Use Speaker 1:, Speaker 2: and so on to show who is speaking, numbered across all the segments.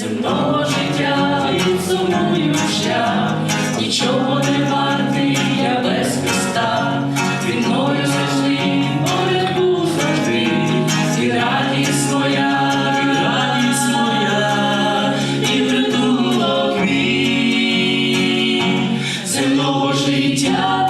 Speaker 1: земного життя від сумую я, нічого не вартий я без Христа, він мною завжди, завжди, і радість моя, радість моя, і притулок мій. Земного життя.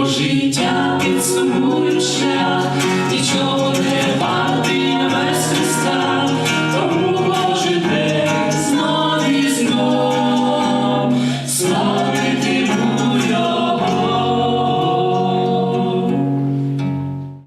Speaker 1: життя підсумую нічого не бачу.